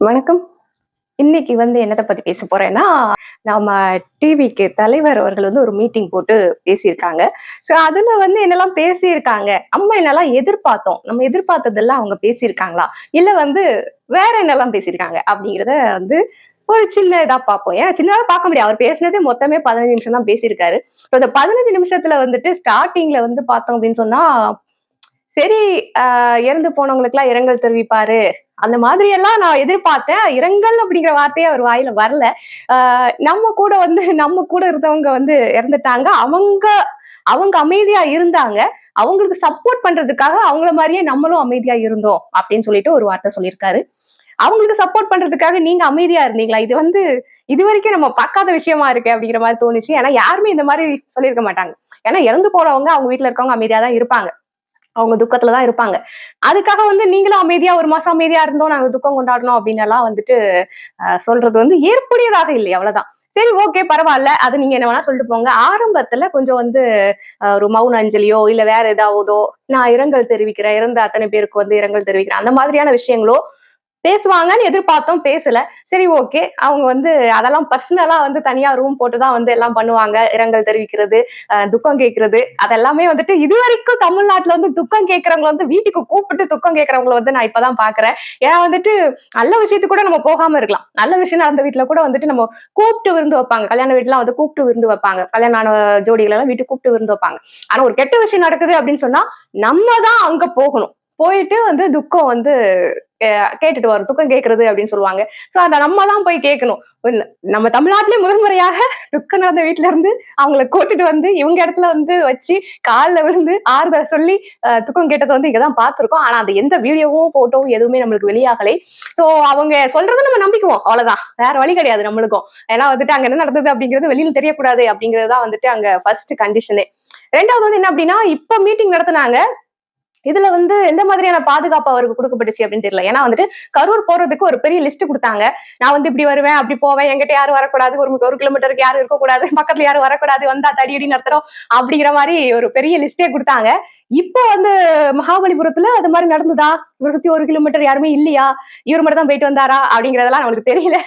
வணக்கம். இன்னைக்கு வந்து என்னத்தை பத்தி பேச போறேன்னா நம்ம டிவிக்கு தலைவர் அவர்கள் வந்து ஒரு மீட்டிங் போட்டு பேசியிருக்காங்க. ஸோ அதுல வந்து என்னெல்லாம் பேசியிருக்காங்க? நம்ம என்னெல்லாம் எதிர்பார்த்தோம்? நம்ம எதிர்பார்த்ததெல்லாம் அவங்க பேசியிருக்காங்களா? இல்ல வந்து வேற என்னெல்லாம் பேசியிருக்காங்க? அப்படிங்கிறத வந்து ஒரு சின்ன இதா பார்ப்போம். ஏன் சின்னதாக பார்க்க முடியாது. அவர் பேசினதே மொத்தமே பதினஞ்சு நிமிஷம் தான் பேசியிருக்காரு. ஸோ அந்த பதினஞ்சு நிமிஷத்துல வந்துட்டு ஸ்டார்டிங்ல வந்து பார்த்தோம் அப்படின்னு சொன்னா சரி இறந்து போனவங்களுக்குலாம் இரங்கல் தெரிவிப்பாரு. அந்த மாதிரி எல்லாம் நான் எதிர்பார்த்தேன். இரங்கல் அப்படிங்கிற வார்த்தையே அவர் வாயில வரல. ஆஹ் நம்ம கூட வந்து நம்ம கூட இருந்தவங்க வந்து இறந்துட்டாங்க. அவங்க அவங்க அமைதியா இருந்தாங்க. அவங்களுக்கு சப்போர்ட் பண்றதுக்காக அவங்கள மாதிரியே நம்மளும் அமைதியா இருந்தோம் அப்படின்னு சொல்லிட்டு ஒரு வார்த்தை சொல்லியிருக்காரு. அவங்களுக்கு சப்போர்ட் பண்றதுக்காக நீங்க அமைதியா இருந்தீங்களா? இது வந்து இது வரைக்கும் நம்ம பார்க்காத விஷயமா இருக்கு அப்படிங்கிற மாதிரி தோணுச்சு. ஏன்னா யாருமே இந்த மாதிரி சொல்லியிருக்க மாட்டாங்க. ஏன்னா இறந்து போறவங்க அவங்க வீட்டுல இருக்கவங்க அமைதியா தான் இருப்பாங்க. அவங்க துக்கத்துல தான் இருப்பாங்க. அதுக்காக வந்து நீங்களும் அமைதியா ஒரு மாசம் அமைதியா இருந்தோம் நாங்க துக்கம் கொண்டாடணும் அப்படின்னு எல்லாம் வந்துட்டு சொல்றது வந்து ஏற்புடையதாக இல்லை அவ்வளவுதான். சரி ஓகே பரவாயில்ல. அது நீங்க என்ன வேணா சொல்லிட்டு போங்க. ஆரம்பத்துல கொஞ்சம் வந்து ஒரு மௌன அஞ்சலியோ இல்ல வேற ஏதாவதோ நான் இரங்கல் தெரிவிக்கிறேன் இறந்த அத்தனை பேருக்கு வந்து இரங்கல் தெரிவிக்கிறேன் அந்த மாதிரியான விஷயங்களோ பேசுவாங்கன்னு எதிர்பார்த்தோம் பேசல. சரி ஓகே அவங்க வந்து அதெல்லாம் பர்சனலா வந்து தனியா ரூம் போட்டு தான் வந்து எல்லாம் பண்ணுவாங்க. இரங்கல் தெரிவிக்கிறது துக்கம் கேட்கறது. அதெல்லாமே வந்துட்டு இது வரைக்கும் தமிழ்நாட்டுல வந்து துக்கம் கேட்கறவங்க வந்து வீட்டுக்கு கூப்பிட்டு துக்கம் கேட்கறவங்களை வந்து நான் இப்பதான் பாக்குறேன். ஏன்னா வந்துட்டு நல்ல விஷயத்துக்கு கூட நம்ம போகாம இருக்கலாம். நல்ல விஷயம் நடந்த வீட்டுல கூட வந்துட்டு நம்ம கூப்பிட்டு விருந்து வைப்பாங்க. கல்யாண வீட்டுலாம் வந்து கூப்பிட்டு விருந்து வைப்பாங்க. கல்யாண ஆன ஜோடிகள் எல்லாம் வீட்டுக்கு கூப்பிட்டு விருந்து வைப்பாங்க. ஆனா ஒரு கெட்ட விஷயம் நடக்குது அப்படின்னு சொன்னா நம்ம தான் அங்க போகணும். போயிட்டு வந்து துக்கம் வந்து கேட்டுட்டு வரும். துக்கம் கேட்கறது அப்படின்னு சொல்லுவாங்க. சோ அதை நம்ம தான் போய் கேட்கணும். நம்ம தமிழ்நாட்டிலே முதன்முறையாக துக்கம் நடந்த வீட்டுல இருந்து அவங்கள கூட்டிட்டு வந்து இவங்க இடத்துல வந்து வச்சு காலில் விழுந்து ஆறுதல் சொல்லி துக்கம் கேட்டதை வந்து இங்கதான் பார்த்திருக்கோம். ஆனா அது எந்த வீடியோவும் போட்டோவும் எதுவுமே நம்மளுக்கு வெளியாகலை. சோ அவங்க சொல்றதை நம்ம நம்பிக்குவோம். அவ்வளவுதான். வேற வழி கிடையாது நம்மளுக்கும். ஏன்னா வந்துட்டு அங்க என்ன நடந்தது அப்படிங்கிறது வெளியில் தெரியக்கூடாது அப்படிங்கிறது தான் வந்துட்டு அங்க ஃபர்ஸ்ட் கண்டிஷனே ரெண்டாவது வந்து என்ன அப்படின்னா இப்ப மீட்டிங் நடத்துனாங்க. இதுல வந்து எந்த மாதிரியான பாதுகாப்பு அவருக்கு கொடுக்கப்பட்டுச்சு அப்படின்னு தெரியல. ஏன்னா வந்துட்டு கரூர் போறதுக்கு ஒரு பெரிய லிஸ்ட் கொடுத்தாங்க. நான் வந்து இப்படி வருவேன் அப்படி போவேன் என்கிட்ட யாரும் வரக்கூடாது. ஒரு ஒரு கிலோமீட்டருக்கு யாரும் இருக்கக்கூடாது. பக்கத்துல யாரும் வரக்கூடாது. வந்தா தடியடி நடத்துறோம் அப்படிங்கிற மாதிரி ஒரு பெரிய லிஸ்டே கொடுத்தாங்க. இப்போ வந்து மகாபலிபுரத்துல அது மாதிரி நடந்ததா? இவரை சுத்தி ஒரு கிலோமீட்டர் யாருமே இல்லையா? இவர் மட்டும் தான் போயிட்டு வந்தாரா? அப்படிங்கறதெல்லாம் நம்மளுக்கு தெரியல.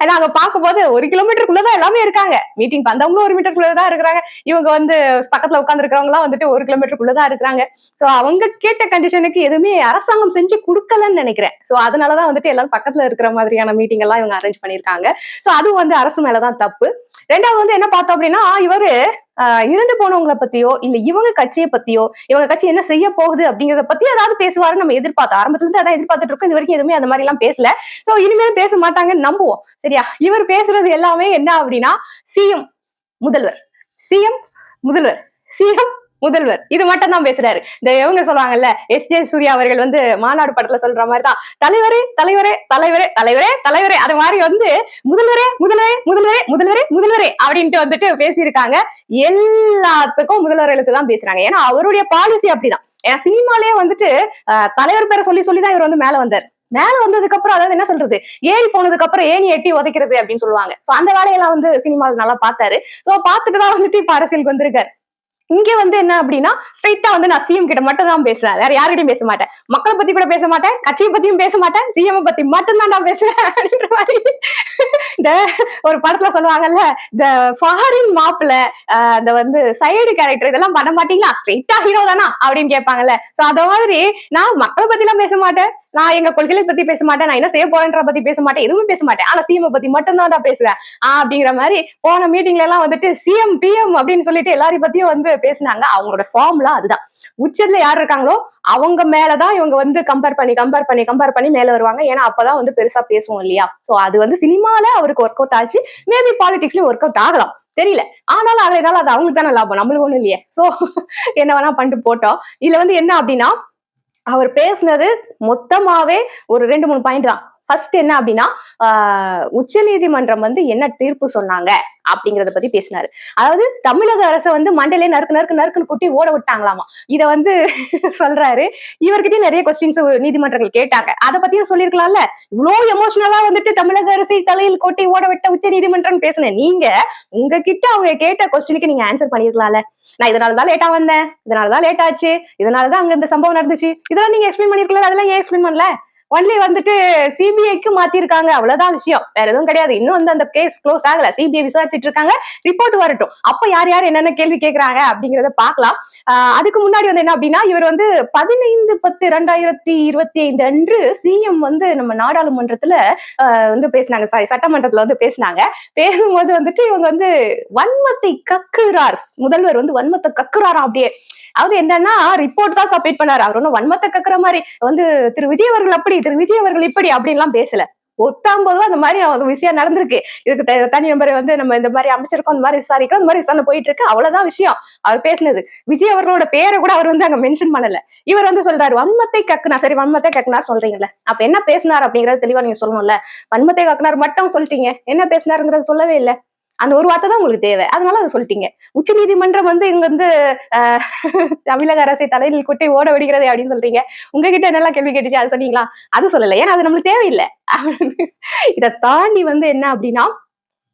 ஆனா அங்க பார்க்கும்போது ஒரு கிலோமீட்டருக்குள்ளதான் எல்லாமே இருக்காங்க. மீட்டிங் வந்தவங்களும் ஒரு மீட்டருக்குள்ளதான் இருக்கிறாங்க. இவங்க வந்து பக்கத்துல உட்கார்ந்து இருக்கிறவங்க எல்லாம் வந்துட்டு ஒரு கிலோமீட்டருக்குள்ளதான் இருக்கிறாங்க. சோ அவங்க கேட்ட கண்டிஷனுக்கு எதுவுமே அரசாங்கம் செஞ்சு கொடுக்கலன்னு நினைக்கிறேன். சோ அதனாலதான் வந்துட்டு எல்லாரும் பக்கத்துல இருக்கிற மாதிரியான மீட்டிங் எல்லாம் இவங்க அரேஞ்ச் பண்ணிருக்காங்க சோ அதுவும் வந்து அரசு மேலதான் தப்பு. ரெண்டாவது வந்து என்ன பார்த்தோம் அப்படின்னா இவரு இருந்து இறந்து போனவங்களை பத்தியோ இல்ல இவங்க கட்சியை பத்தியோ இவங்க கட்சி என்ன செய்ய போகுது அப்படிங்கறத பத்தி ஏதாவது பேசுவாரு நம்ம எதிர்பார்த்தோம். ஆரம்பத்துல இருந்து அதான் எதிர்பார்த்துட்டு இருக்கோம். இது வரைக்கும் எதுவுமே அந்த மாதிரி எல்லாம் பேசல. சோ இனிமேல் பேச மாட்டாங்கன்னு நம்புவோம். சரியா? இவர் பேசுறது எல்லாமே என்ன அப்படின்னா சிஎம் முதல்வர். சிஎம் முதல்வர். சிஎம் முதல்வர். இது மட்டும் தான் பேசுறாரு. இந்த இவங்க சொல்லுவாங்கல்ல எஸ். ஜே. சூர்யா அவர்கள் வந்து மாநாடு படத்துல சொல்ற மாதிரி தான் தலைவரே தலைவரே தலைவரே தலைவரே தலைவரே. அது மாதிரி வந்து முதல்வரே முதல்வரே முதல்வரே முதல்வரே முதல்வரே அப்படின்ட்டு வந்துட்டு பேசியிருக்காங்க. எல்லாத்துக்கும் முதல்வர் எழுத்து தான் பேசுறாங்க. ஏன்னா அவருடைய பாலிசி அப்படிதான். ஏன்னா சினிமாலேயே வந்துட்டு ஆஹ், தலைவர் பேரை சொல்லி சொல்லி தான் இவர் வந்து மேல வந்தார். மேல வந்ததுக்கு அப்புறம் அதாவது என்ன சொல்றது? ஏறி போனதுக்கு அப்புறம் ஏணி எட்டி உதைக்கிறது அப்படின்னு சொல்லுவாங்க. சோ அந்த வேலையெல்லாம் வந்து சினிமாவில் நல்லா பார்த்தாரு. சோ பாத்துட்டு தான் வந்துட்டு இப்ப அரசியலுக்கு வந்திருக்காரு. இங்க வந்து என்ன அப்படின்னா ஸ்ட்ரைட்டா வந்து நான் சிஎம் கிட்ட மட்டும் தான் பேசுறேன் வேற யார்கிட்டயும் பேச மாட்டேன். மக்களை பத்தி கூட பேச மாட்டேன். கட்சியை பத்தியும் பேச மாட்டேன். சிஎம் பத்தி மட்டும் தான் நான் பேசுறேன் அப்படின்ற மாதிரி. இந்த ஒரு படத்துல சொல்லுவாங்கல்ல இந்த ஃபாரின் மாப்பிள்ள அந்த வந்து சைடு கேரக்டர் இதெல்லாம் பண்ண மாட்டீங்களா? ஸ்ட்ரெயிட்டா ஹீரோ தானா? அப்படின்னு கேட்பாங்கல்ல. சோ அத மாதிரி நான் மக்களை பத்தி எல்லாம் பேச மாட்டேன். நான் எங்க கொள்கைகளை பத்தி பேச மாட்டேன். நான் என்ன செய்ய போறேன்ற பத்தி பேச மாட்டேன். எதுவுமே பேச மாட்டேன். ஆனா சிஎம் பத்தி மட்டும் தான் பேசுவேன். ஆஹ் அப்படிங்கிற மாதிரி போன மீட்டிங்ல எல்லாம் வந்துட்டு சிஎம் பிஎம் அப்படின்னு சொல்லிட்டு எல்லாரையும் பத்தியும் வந்து பேசினாங்க. அவங்களோட ஃபார்ம்ல அதுதான். உச்சத்துல யார் இருக்காங்களோ அவங்க மேலதான் இவங்க வந்து கம்பேர் பண்ணி கம்பேர் பண்ணி கம்பேர் பண்ணி மேல வருவாங்க. ஏன்னா அப்பதான் வந்து பெருசா பேசுவோம் இல்லையா? சோ அது வந்து சினிமால அவருக்கு ஒர்க் அவுட் ஆச்சு. மேபி பாலிடிக்ஸ்லயும் ஒர்க் அவுட் ஆகலாம். தெரியல. ஆனாலும் அதனால அது அவங்களுக்கு தானே லாபம். நம்மளுக்கு ஒண்ணும் இல்லையே. சோ என்ன வேணா பண்ணிட்டு போட்டோம். இதுல வந்து என்ன அப்படின்னா அவர் பேசினது மொத்தமாவே ஒரு ரெண்டு மூணு பாயிண்ட் தான். ஃபர்ஸ்ட் என்ன அப்படின்னா உச்ச நீதிமன்றம் வந்து என்ன தீர்ப்பு சொன்னாங்க அப்படிங்கறத பத்தி பேசினாரு. அதாவது தமிழக அரசை வந்து மண்டையிலே நறுக்கு நறுக்கு நறுக்குன்னு குட்டி ஓட விட்டாங்களாமா? இத வந்து சொல்றாரு. இவர்கிட்டயும் நிறைய கொஸ்டின்ஸ் நீதிமன்றங்கள் கேட்டாங்க. அதை பத்தியும் சொல்லிருக்கலாம்ல இவ்வளவு எமோஷனலா வந்துட்டு தமிழக அரசை தலையில் கொட்டி ஓட விட்ட உச்ச நீதிமன்றம் பேசுனேன் நீங்க உங்ககிட்ட அவங்க கேட்ட கொஸ்டினுக்கு நீங்க ஆன்சர் பண்ணிருக்கலாம்ல நான் இதனாலதான் லேட்டா வந்தேன். இதனாலதான் லேட் ஆச்சு. இதனாலதான் அங்க இந்த சம்பவம் நடந்துச்சு. இதெல்லாம் நீங்க எக்ஸ்பிளைன் பண்ணிருக்கல அதெல்லாம் ஏன் எக்ஸ்பிளைன் பண்ணல? ஒன்லி வந்துட்டு சிபிஐக்கு மாத்திருக்காங்க. அவ்வளவுதான் விஷயம். வேற எதுவும் கிடையாது. இன்னும் வந்து அந்த கேஸ் க்ளோஸ் ஆகல. சிபிஐ விசாரிச்சுட்டு இருக்காங்க. ரிப்போர்ட் வரட்டும். அப்ப யார் யார் என்னென்ன கேள்வி கேக்குறாங்க அப்படிங்கறத பார்க்கலாம். அதுக்கு முன்னாடி வந்து என்ன அப்படின்னா இவர் வந்து பதினைந்து பத்து ரெண்டாயிரத்தி இருபத்தி ஐந்து அன்று சிஎம் வந்து நம்ம நாடாளுமன்றத்துல ஆஹ் வந்து பேசினாங்க. சாரி சட்டமன்றத்துல வந்து பேசினாங்க. பேசும்போது வந்துட்டு இவங்க வந்து வன்மத்தை கக்குறார். முதல்வர் வந்து வன்மத்தை கக்குறாராம் அப்படியே. அவர் என்னன்னா ரிப்போர்ட் தான் சப்மிட் பண்ணாரு. அவர் ஒன்றும் வன்மத்தை கக்குற மாதிரி வந்து திரு விஜய் அவர்கள் அப்படி திரு விஜய் அவர்கள் இப்படி அப்படின்லாம் பேசல. ஒத்தாம்போது அந்த மாதிரி ஒரு விஷயம் நடந்திருக்கு. இதுக்கு த- தனி நம்பரை வந்து நம்ம இந்த மாதிரி அமைச்சிருக்கோம் இந்த மாதிரி விசாரிக்கிறோம் இந்த மாதிரி விசாரணை போயிட்டு இருக்கு அவ்வளவுதான் விஷயம். அவர் பேசினது. விஜய் அவர்களோட பேரை கூட அவர் வந்து அங்க மென்ஷன் பண்ணல. இவர் வந்து சொல்றாரு வன்மத்தை கக்குனார். சரி வன்மத்தை கக்குனார் சொல்றீங்கல்ல. அப்ப என்ன பேசினார் அப்படிங்கறது தெளிவா நீங்க சொல்லணும்ல. வன்மத்தை கக்குனார் மட்டும் சொல்லிட்டீங்க. என்ன பேசினாருங்கிறது சொல்லவே இல்லை. அந்த ஒரு வார்த்தை தான் உங்களுக்கு தேவை. அதனால அதை சொல்லிட்டீங்க. உச்ச நீதிமன்றம் வந்து இங்க வந்து ஆஹ், தமிழக அரசை தலையில் குட்டி ஓட விடுகிறது அப்படின்னு சொல்றீங்க. உங்ககிட்ட என்னெல்லாம் கேள்வி கேட்டுச்சு அது சொன்னீங்களா? அது சொல்லல. ஏன்னா அது நம்மளுக்கு தேவையில்லை. இதை தாண்டி வந்து என்ன அப்படின்னா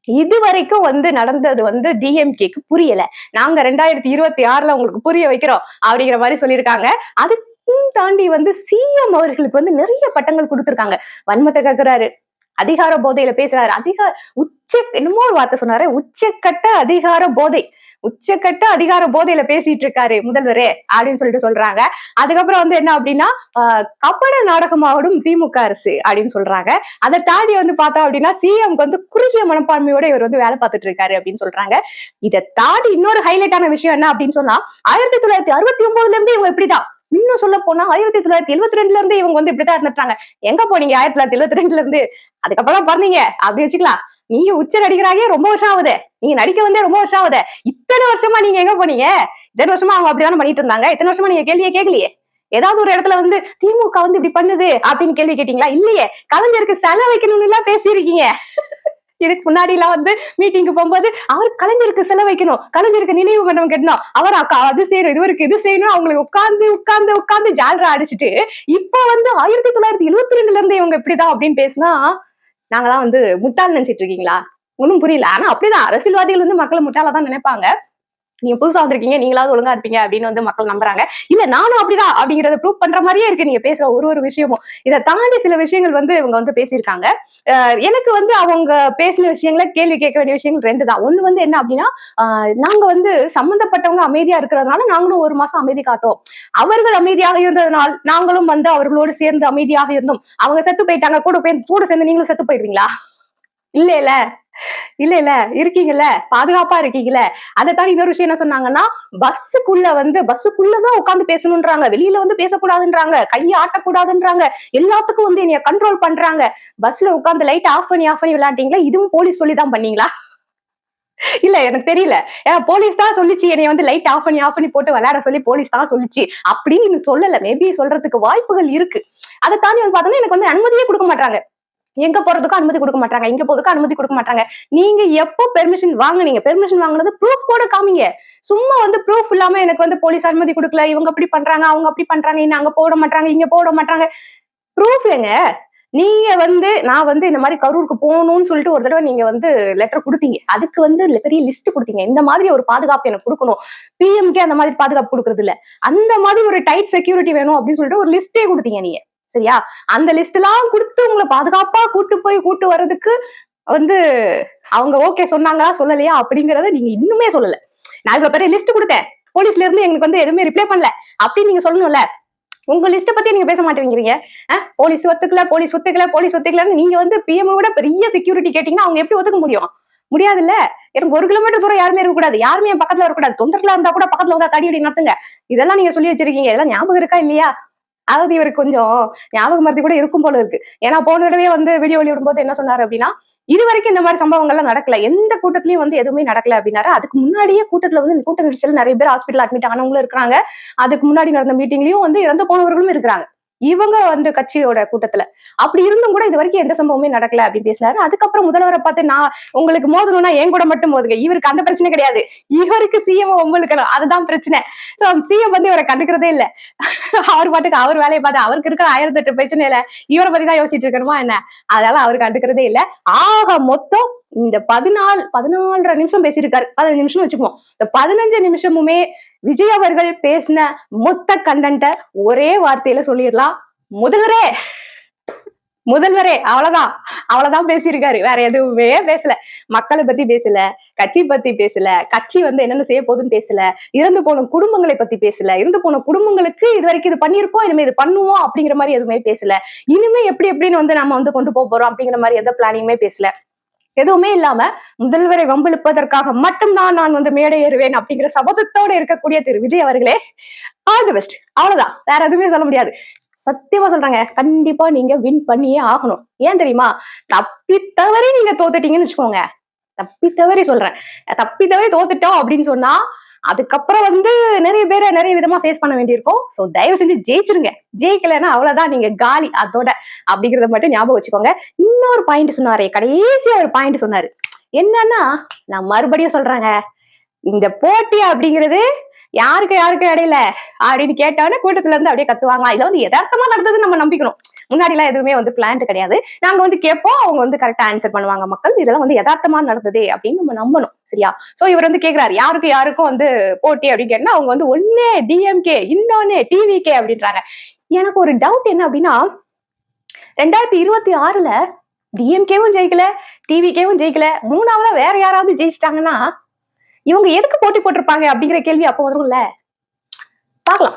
இது வரைக்கும் வந்து நடந்தது வந்து டிஎம்கேக்கு புரியல. நாங்க ரெண்டாயிரத்தி இருபத்தி ஆறுல உங்களுக்கு புரிய வைக்கிறோம் அப்படிங்கிற மாதிரி சொல்லியிருக்காங்க. அதுக்கும் தாண்டி வந்து சிஎம் அவர்களுக்கு வந்து நிறைய பட்டங்கள் கொடுத்துருக்காங்க. வன்மத்தை கேக்குறாரு. அதிகார போதையில பேசுறாரு. அதிகார உச்ச என்னமோ ஒரு வார்த்தை சொன்னாரு. உச்சக்கட்ட அதிகார போதை. உச்சக்கட்ட அதிகார போதையில பேசிட்டு இருக்காரு முதல்வரே அப்படின்னு சொல்லிட்டு சொல்றாங்க. அதுக்கப்புறம் வந்து என்ன அப்படின்னா ஆஹ் கபட நாடகமாகடும் திமுக அரசு அப்படின்னு சொல்றாங்க. அதை தாண்டி வந்து பார்த்தோம் அப்படின்னா சிஎம்க்கு வந்து குறுகிய மனப்பான்மையோட இவர் வந்து வேலை பார்த்துட்டு இருக்காரு அப்படின்னு சொல்றாங்க. இதை தாண்டி இன்னொரு ஹைலைட்டான விஷயம் என்ன அப்படின்னு சொன்னா ஆயிரத்தி தொள்ளாயிரத்தி அறுபத்தி ஒன்பதுல இருந்து இவங்க இப்படிதான். இன்னும் சொல்ல போனா ஆயிரத்தி தொள்ளாயிரத்தி எழுபத்தி ரெண்டுல இருந்து இவங்க வந்து இப்படிதான் இருந்துட்டாங்க. எங்க போனீங்க ஆயிரத்தி தொள்ளாயிரத்தி எழுபத்தி ரெண்டுல இருந்து? அதுக்கப்புறம் பிறந்தீங்க. அப்படி வச்சுக்கலாம். நீங்க உச்ச நடிகராகவே ரொம்ப வருஷம் ஆகுது. நீங்க நடிக்க வந்தே ரொம்ப வருஷம் ஆகுது. இத்தனை வருஷமா நீங்க எங்க போனீங்க? இத்தனை வருஷமா அவங்க அப்படிதானே பண்ணிட்டு இருந்தாங்க? இத்தனை வருஷமா நீங்க கேள்வியே கேட்கலையே ஏதாவது ஒரு இடத்துல வந்து திமுக வந்து இப்படி பண்ணுது அப்படின்னு கேள்வி கேட்டீங்களா? இல்லையே. கலைஞருக்கு செலவு வைக்கணும்னு எல்லாம் பேசியிருக்கீங்க. இதுக்கு முன்னாடி எல்லாம் வந்து மீட்டிங்க்கு போகும்போது அவர் கலைஞருக்கு செலவைக்கணும் கலைஞருக்கு நினைவு மண்டபம் கட்டணும் அவர் அக்கா அது செய்யணும் இதுவருக்கு இது செய்யணும் அவங்களுக்கு உட்கார்ந்து உட்கார்ந்து உட்கார்ந்து ஜாலரா அடிச்சுட்டு இப்போ வந்து ஆயிரத்தி தொள்ளாயிரத்தி எழுபத்தி ரெண்டுல இருந்து இவங்க இப்படிதான் அப்படின்னு பேசினா நாங்களாம் வந்து முட்டாள் நினைச்சிட்டு இருக்கீங்களா? ஒன்றும் புரியல. ஆனா அப்படிதான். அரசியல்வாதிகள் வந்து மக்களை முட்டாளா தான் நினைப்பாங்க. நீங்க புதுசா வந்திருக்கீங்க நீங்களாவது ஒழுங்கா இருப்பீங்க அப்படின்னு வந்து மக்கள் நம்புறாங்க. இல்ல நானும் அப்படிதான் அப்படிங்கறத ப்ரூவ் பண்ற மாதிரியே இருக்கு. நீங்க பேசுற ஒரு ஒரு விஷயமும். இதை தாண்டி சில விஷயங்கள் வந்து இவங்க வந்து பேசியிருக்காங்க. எனக்கு வந்து அவங்க பேசின விஷயங்கள கேள்வி கேட்க வேண்டிய விஷயங்கள் ரெண்டு தான். ஒண்ணு வந்து என்ன அப்படின்னா ஆஹ் நாங்க வந்து சம்பந்தப்பட்டவங்க அமைதியா இருக்கிறதுனால நாங்களும் ஒரு மாசம் அமைதி காத்தோம் அவர்கள் அமைதியாக இருந்ததுனால் நாங்களும் வந்து அவர்களோடு சேர்ந்து அமைதியாக இருந்தோம். அவங்க செத்து போயிட்டாங்க கூட போய் கூட சேர்ந்து நீங்களும் செத்து போயிடுவீங்களா? இல்ல இல்ல. இல்ல இல்ல. இருக்கீங்கல்ல. பாதுகாப்பா இருக்கீங்கல்ல. அதை தாண்டி இன்னொரு விஷயம் என்ன சொன்னாங்கன்னா பஸ்ஸுக்குள்ள வந்து பஸ்ஸுக்குள்ளதான் உட்காந்து பேசணும்ன்றாங்க. வெளியில வந்து பேசக்கூடாதுன்றாங்க. கையை ஆட்டக்கூடாதுன்றாங்க. எல்லாத்துக்கும் வந்து என்னைய கண்ட்ரோல் பண்றாங்க. பஸ்ல உட்காந்து லைட் ஆஃப் பண்ணி ஆஃப் பண்ணி விளையாண்டீங்களா இதுவும் போலீஸ் சொல்லிதான் பண்ணீங்களா? இல்ல எனக்கு தெரியல. ஏன்னா போலீஸ் தான் சொல்லிச்சு என்னை வந்து லைட் ஆஃப் பண்ணி ஆஃப் பண்ணி போட்டு விளையாட சொல்லி போலீஸ் தான் சொல்லிச்சு. அப்படின்னு சொல்லல. மேபி சொல்றதுக்கு வாய்ப்புகள் இருக்கு. அதை தாண்டி வந்து பார்த்தோன்னா எனக்கு வந்து அனுமதியே கொடுக்க மாட்டாங்க எங்க போறதுக்கும் அனுமதி கொடுக்க மாட்டாங்க இங்க போறதுக்கு அனுமதி கொடுக்க மாட்டாங்க நீங்க எப்போ பெர்மிஷன் வாங்குனீங்க? பெர்மிஷன் வாங்கினது ப்ரூஃப் போட காமிங்க. சும்மா வந்து ப்ரூஃப் இல்லாம எனக்கு வந்து போலீஸ் அனுமதி கொடுக்கல. இவங்க அப்படி பண்றாங்க அவங்க அப்படி பண்றாங்க இன்னும் அங்க போட மாட்டாங்க இங்க போட மாட்டாங்க ப்ரூஃப் எங்க நீங்க வந்து நான் வந்து இந்த மாதிரி கரூருக்கு போகணும்னு சொல்லிட்டு ஒரு தடவை நீங்க வந்து லெட்டர் கொடுத்தீங்க. அதுக்கு வந்து பெரிய லிஸ்ட் கொடுத்தீங்க. இந்த மாதிரி ஒரு பாதுகாப்பு எனக்கு கொடுக்கணும். பிஎம்கே அந்த மாதிரி பாதுகாப்பு கொடுக்கறது இல்ல அந்த மாதிரி ஒரு டைட் செக்யூரிட்டி வேணும் அப்படின்னு சொல்லிட்டு ஒரு லிஸ்டே கொடுத்தீங்க நீங்க. சரியா? அந்த லிஸ்ட் எல்லாம் கொடுத்து உங்களை பாதுகாப்பா கூட்டு போய் கூட்டு வர்றதுக்கு வந்து அவங்க ஓகே சொன்னாங்களா சொல்லலையா அப்படிங்கறத நீங்க இன்னுமே சொல்லல. நான் இவ்வளவு பெரிய லிஸ்ட் கொடுத்தேன். போலீஸ்ல இருந்து எங்களுக்கு வந்து எதுவுமே ரிப்ளை பண்ணல. அப்படின்னு நீங்க சொல்லணும்ல. உங்க லிஸ்ட பத்தி நீங்க பேச மாட்டேங்கிறீங்க. போலீஸ் ஒத்துக்கல போலீஸ் ஒத்துக்கல போலீஸ் ஒத்துக்கலன்னு நீங்க வந்து பிஎம் விட பெரிய செக்யூரிட்டி கேட்டீங்கன்னா அவங்க எப்படி ஒத்துக்க முடியும்? முடியாதுல்ல? எனக்கு ஒரு கிலோமீட்டர் தூரம் யாருமே இருக்கக்கூடாது. யாருமே என் பக்கத்துல இருக்கக்கூடாது தொண்டர்களா இருந்தா கூட பக்கத்துல வந்தா தடி அடி நடத்துங்க. இதெல்லாம் நீங்க சொல்லி வச்சிருக்கீங்க. இதெல்லாம் ஞாபகம் இருக்கா இல்லையா? அதாவது இவருக்கு கொஞ்சம் ஞாபக மருதி கூட இருக்கும் போல இருக்கு. ஏன்னா போன தடவை வந்து வீடியோ வெளியிடும்போது என்ன சொன்னாரு அப்படின்னா இது வரைக்கும் இந்த மாதிரி சம்பவங்கள்லாம் நடக்கல. எந்த கூட்டத்திலயும் வந்து எதுவுமே நடக்கல அப்படின்னாரு. அதுக்கு முன்னாடியே கூட்டத்துல வந்து கூட்ட நெரிசல் நிறைய பேர் ஹாஸ்பிட்டல் அட்மிட் ஆனவங்களும் இருக்கிறாங்க. அதுக்கு முன்னாடி நடந்த மீட்டிங்லயும் வந்து இறந்து போனவர்களும் இருக்கிறாங்க. இவங்க வந்து கட்சியோட கூட்டத்துல. அப்படி இருந்தும் கூட இது வரைக்கும் எந்த சம்பவமே நடக்கல அப்படின்னு பேசினாரு. அதுக்கப்புறம் முதல்வரை பார்த்து நான் உங்களுக்கு மோதணும்னா என் கூட மட்டும் மோதுங்க. இவருக்கு அந்த பிரச்சனை கிடையாது. இவருக்கு சிஎம் உங்களுக்கு அதுதான் பிரச்சனை. சிஎம் வந்து இவரை கண்டுக்கிறதே இல்ல. அவர் பாட்டுக்கு அவர் வேலையை பார்த்து அவருக்கு இருக்கிற ஆயிரத்தி எட்டு பிரச்சனை இல்ல இவரை பத்தி தான் யோசிச்சுட்டு இருக்கணுமா என்ன? அதனால அவர் கண்டுக்கிறதே இல்ல. ஆக மொத்தம் இந்த பதினாலு பதினாலரை நிமிஷம் பேசியிருக்காரு. பதினஞ்சு நிமிஷம் வச்சுக்குவோம். இந்த பதினஞ்சு நிமிஷமுமே விஜய் அவர்கள் பேசின மொத்த கண்டென்ட்ட ஒரே வார்த்தையில சொல்லிடலாம். முதல்வரே முதல்வரே! அவ்வளவுதான். அவ்வளவுதான் பேசியிருக்காரு. வேற எதுவுமே பேசல. மக்களை பத்தி பேசல. கட்சி பத்தி பேசல. கட்சி வந்து என்னென்ன செய்ய போகுதுன்னு பேசல. இறந்து போன குடும்பங்களை பத்தி பேசல. இறந்து போன குடும்பங்களுக்கு இது வரைக்கும் இது பண்ணிருக்கோம் இனிமே இது பண்ணுவோம் அப்படிங்கிற மாதிரி எதுவுமே பேசல. இனிமே எப்படி எப்படின்னு வந்து நம்ம வந்து கொண்டு போக போறோம் அப்படிங்கிற மாதிரி எந்த பிளானிங்குமே பேசல. எதுவுமே இல்லாம முதல்வரை வம்பிழுப்பதற்காக மட்டும்தான் நான் வந்து மேடை ஏறுவேன் அப்படிங்கிற சபதத்தோட இருக்கக்கூடிய திரு விஜய் அவர்களே ஆல் தி பெஸ்ட் அவ்வளவுதான். வேற எதுவுமே சொல்ல முடியாது. சத்தியமா சொல்றாங்க. கண்டிப்பா நீங்க வின் பண்ணியே ஆகணும். ஏன் தெரியுமா? தப்பி தவறி நீங்க தோத்துட்டீங்கன்னு வச்சுக்கோங்க. தப்பி தவறி சொல்றேன். தப்பி தவறி தோத்துட்டோம் அப்படின்னு சொன்னா அதுக்கப்புறம் வந்து நிறைய பேரை நிறைய விதமா ஃபேஸ் பண்ண வேண்டியிருக்கும். ஸோ தயவு செஞ்சு ஜெயிச்சிருங்க. ஜெயிக்கலைன்னா அவ்வளவுதான். நீங்க காலி அதோட அப்படிங்கறத மட்டும் ஞாபகம் வச்சுக்கோங்க. இன்னொரு பாயிண்ட் சொன்னாரே கடைசியா ஒரு பாயிண்ட் சொன்னாரு. என்னன்னா நான் மறுபடியும் சொல்றாங்க. இந்த போட்டி அப்படிங்கிறது யாருக்கு யாருக்கு இடையில அப்படின்னு கேட்டவொடனே கூட்டத்துல இருந்து அப்படியே கத்துவாங்க இதை வந்து யதார்த்தமா நடந்தது நம்ம நம்பிக்கணும். முன்னாடி எல்லாம் எதுவுமே வந்து பிளான்ட் கிடையாது. நாங்க வந்து கேட்போம் அவங்க வந்து கரெக்டா ஆன்சர் பண்ணுவாங்க. மக்கள் இதெல்லாம் வந்து யதார்த்தமா நடந்ததே அப்படின்னு நம்ம நம்பணும் சரியா? சோ இவர் வந்து கேக்குறாரு யாருக்கு யாருக்கும் வந்து போட்டி அப்படின்னு கேட்டா அவங்க வந்து ஒன்னே டிஎம்கே இன்னொன்னு டிவிகே அப்படின்றாங்க. எனக்கு ஒரு டவுட் என்ன அப்படின்னா ரெண்டாயிரத்தி இருபத்தி ஆறுல டிஎம்கேவும் ஜெயிக்கல டிவிகேவும் ஜெயிக்கல மூணாவதா வேற யாராவது ஜெயிச்சிட்டாங்கன்னா இவங்க எதுக்கு போட்டி போட்டிருப்பாங்க அப்படிங்கிற கேள்வி அப்போ வரும்ல பார்க்கலாம்.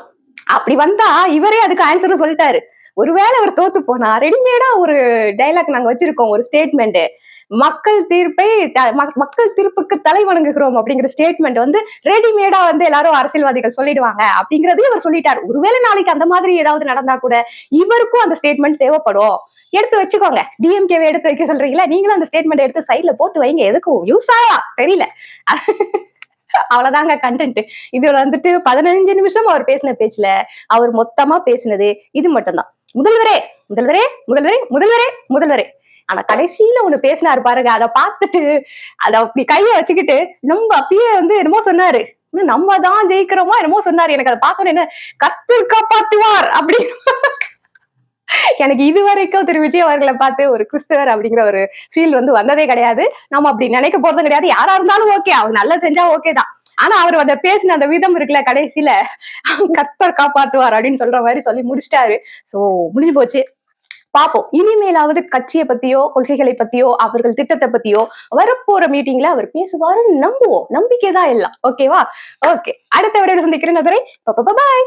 அப்படி வந்தா இவரே அதுக்கு ஆன்சர் சொல்லிட்டாரு. ஒருவேளை அவர் தோத்து போனா ரெடிமேடா ஒரு டைலாக் நாங்க வச்சிருக்கோம் ஒரு ஸ்டேட்மெண்ட் மக்கள் தீர்ப்பை த- மக்கள் தீர்ப்புக்கு தலை வணங்குகிறோம் அப்படிங்கிற ஸ்டேட்மெண்ட் வந்து ரெடிமேடா வந்து எல்லாரும் அரசியல்வாதிகள் சொல்லிடுவாங்க அப்படிங்கறதையும் அவர் சொல்லிட்டார். ஒருவேளை நாளைக்கு அந்த மாதிரி ஏதாவது நடந்தா கூட இவருக்கும் அந்த ஸ்டேட்மெண்ட் தேவைப்படும். எடுத்து வச்சுக்கோங்க. டிஎம்கேவை எடுத்து வைக்க சொல்றீங்களா? நீங்களும் அந்த ஸ்டேட்மெண்ட் எடுத்து சைட்ல போட்டு வைங்க. எதுக்கும் யூஸ் ஆகலாம் தெரியல. அவ்வளவுதாங்க கண்டென்ட் இது வந்துட்டு பதினஞ்சு நிமிஷம் அவர் பேசின பேச்சுல அவர் மொத்தமா பேசினது இது மட்டும்தான். முதல்வரே முதல்வரே முதல்வரே முதல்வரே முதல்வரே. ஆனா கடைசியில ஒண்ணு பேசினாரு பாருங்க அதை பார்த்துட்டு அத அப்படி கைய வச்சுக்கிட்டு நம்ம அப்பயே வந்து என்னமோ சொன்னாரு. இன்னும் நம்ம தான் ஜெயிக்கிறோமா என்னமோ சொன்னாரு. எனக்கு அதை பார்த்தோன்னு என்ன கத்தூர் காப்பாத்துவார் அப்படி எனக்கு இது வரைக்கும் திரு விஜய் அவர்களை பார்த்து ஒரு கிறிஸ்தவர் அப்படிங்கிற ஒரு ஃபீல் வந்து வந்ததே கிடையாது. நம்ம அப்படி நினைக்க போறதும் கிடையாது. யாரா இருந்தாலும் ஓகே அவர் நல்லா செஞ்சா ஓகே தான். ஆனா அவர் அதை பேசின அந்த விதம் இருக்குல்ல கடைசியில கத்தர் காப்பாத்துவார் அப்படின்னு சொல்ற மாதிரி சொல்லி முடிச்சிட்டாரு. சோ முடிஞ்சு போச்சு. பார்ப்போம் இனிமேலாவது கட்சியை பத்தியோ கொள்கைகளை பத்தியோ அவர்கள் திட்டத்தை பத்தியோ வரப்போற மீட்டிங்ல அவர் பேசுவாருன்னு நம்புவோம். நம்பிக்கை தான் எல்லாம் ஓகேவா ஓகே அடுத்த விட சந்திக்கிறேன் நபரை பாய்